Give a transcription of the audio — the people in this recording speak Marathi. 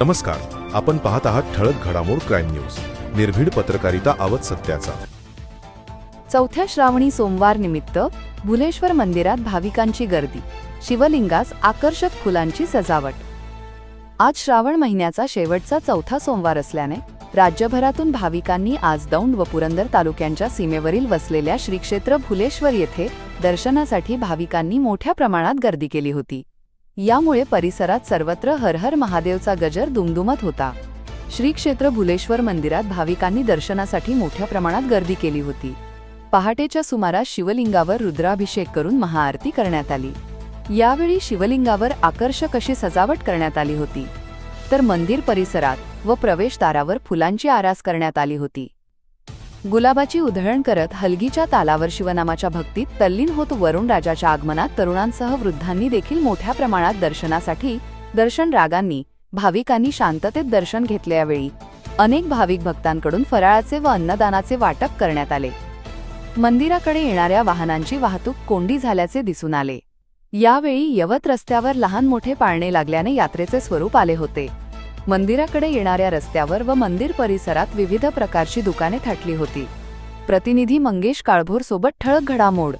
नमस्कार आपण पाहत आहात ठळक घडामोड क्राईम न्यूज निर्भीड पत्रकारिता आवत सत्याचा. चौथ्या श्रावणी सोमवार निमित्त भुलेश्वर मंदिरात भाविकांची गर्दी शिवलिंगास आकर्षक फुलांची सजावट. आज श्रावण महिन्याचा शेवटचा चौथा सोमवार असल्याने राज्यभरातून भाविकांनी आज दौंड व पुरंदर तालुक्यांच्या सीमेवरील वसलेल्या श्रीक्षेत्र भुलेश्वर येथे दर्शनासाठी भाविकांनी मोठ्या प्रमाणात गर्दी केली होती. यामुळे परिसरात सर्वत्र हरहर महादेवचा गजर दुमदुमत होता. श्री क्षेत्र भुलेश्वर मंदिरात भाविकांनी दर्शनासाठी मोठ्या प्रमाणात गर्दी केली होती. पहाटेच्या सुमारास शिवलिंगावर रुद्राभिषेक करून महाआरती करण्यात आली. यावेळी शिवलिंगावर आकर्षक अशी सजावट करण्यात आली होती. तर मंदिर परिसरात व प्रवेशद्वारावर फुलांची आरास करण्यात आली होती. गुलाबाची उधळण करत हलगीच्या तालावर शिवनामाच्या भक्तीत तल्लीन होत वरुण राजाच्या आगमनात तरुणांसह वृद्धांनी देखील मोठ्या प्रमाणात दर्शनासाठी दर्शन रागांनी भाविकांनी शांततेत दर्शन घेतल्यावेळी अनेक भाविक भक्तांकडून फराळाचे व अन्नदानाचे वाटप करण्यात आले. मंदिराकडे येणाऱ्या वाहनांची वाहतूक कोंडी झाल्याचे दिसून आले. यावेळी यवत रस्त्यावर लहान मोठे पाळणे लागल्याने यात्रेचे स्वरूप आले होते. मंदिराकडे येणाऱ्या रस्त्यावर व मंदिर परिसरात विविध प्रकारची दुकाने थाटली होती. प्रतिनिधी मंगेश काळभोर सोबत ठळक घडामोड